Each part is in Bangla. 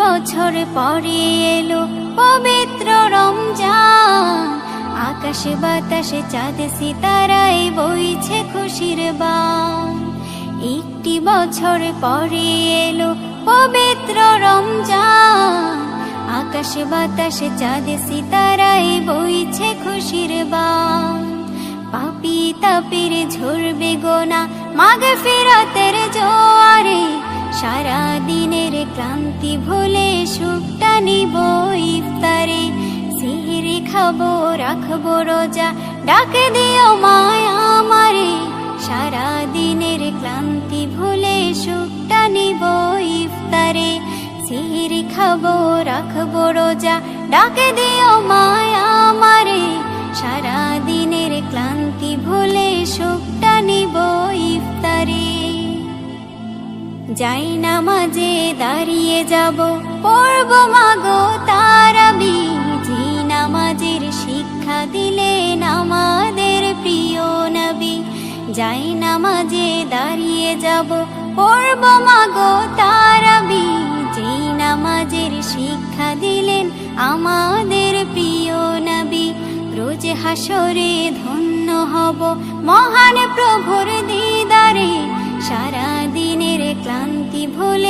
বছর পরে এলো পবিত্র রমজান। আকাশে বাতাসে চাঁদ সিতারাই বইছে খুশির বান। একটি বছর পরে এলো পবিত্র রমজান। আকাশে বাতাসে চাঁদ সিতারাই বইছে খুশির বান। পাপি তাপির ঝরবে গোনা মাগে ফেরাতের জোয়ারে সারা দিনের ক্লান্তি ভুলে নিব ইফতারে, সিহিরি খাব, রাখব রোজা। ডাকে দিও মায়া আমারে সারা দিনের ক্লান্তি ভুলে সুখটা নিব ইফতারে। সিহিরি খাব, রাখব রোজা। ডাকে দিও মায়া আমারে সারা দিনের ক্লান্তি ভুলে সুখটা নিব ইফতারে। যাই নামাজে দাঁড়িয়ে যাব, পড়ব মাগো তারাবি জি নামাজের শিক্ষা দিলেন আমাদের প্রিয় নবী। যাই নামাজে দাঁড়িয়ে যাব, পড়ব মাগো তারাবি জি নামাজের শিক্ষা দিলেন আমাদের প্রিয় নবী। রোজ হাসরে ধন্য হব মহান প্রভুর দিদারে। সারা দিনের ক্লান্তি ভুলে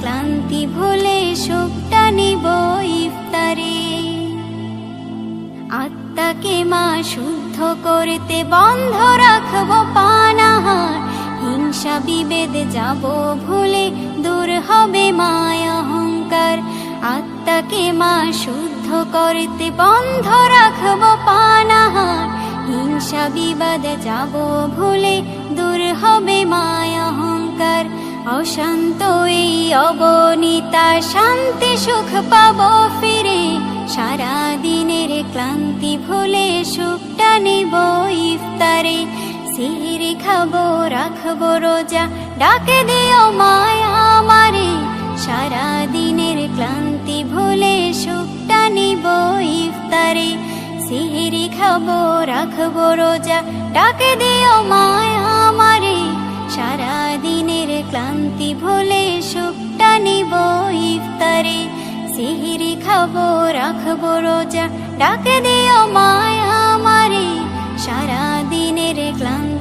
ক্লান্তি ভুলে সুখটা নিব ইফতারে। আত্মাকে মা শুদ্ধ করতে বন্ধ রাখব পানাহার। হিংসা বিভেদ যাব ভুলে দূর হবে মায়া অহংকার। আত্মাকে মা শুদ্ধ করতে বন্ধ রাখব পানাহার। হিংসা বিবাদ যাব ভুলে দূর হবে মায়া অহংকার। অশান্ত এই অবনীতা শান্তি সুখ পাব ফিরে। সারা দিনের ক্লান্তি ভুলে সুখটা নিব ইফতারে। সিহিরি খাব, রাখব রোজা, ডাকে দিও মায়া আমারে। সারা দিনের ক্লান্তি ভুলে সুখটা নিব ইফতারে। সিহিরি খাব, রাখব রোজা, ডাকে দিও মায়া আমারে। সারা ভুলে সুখটা নিব ইফতারে। সিহিরি খাব, রাখব রোজা। ডাকে দিও মায়া আমারে সারা দিনের ক্লান্তি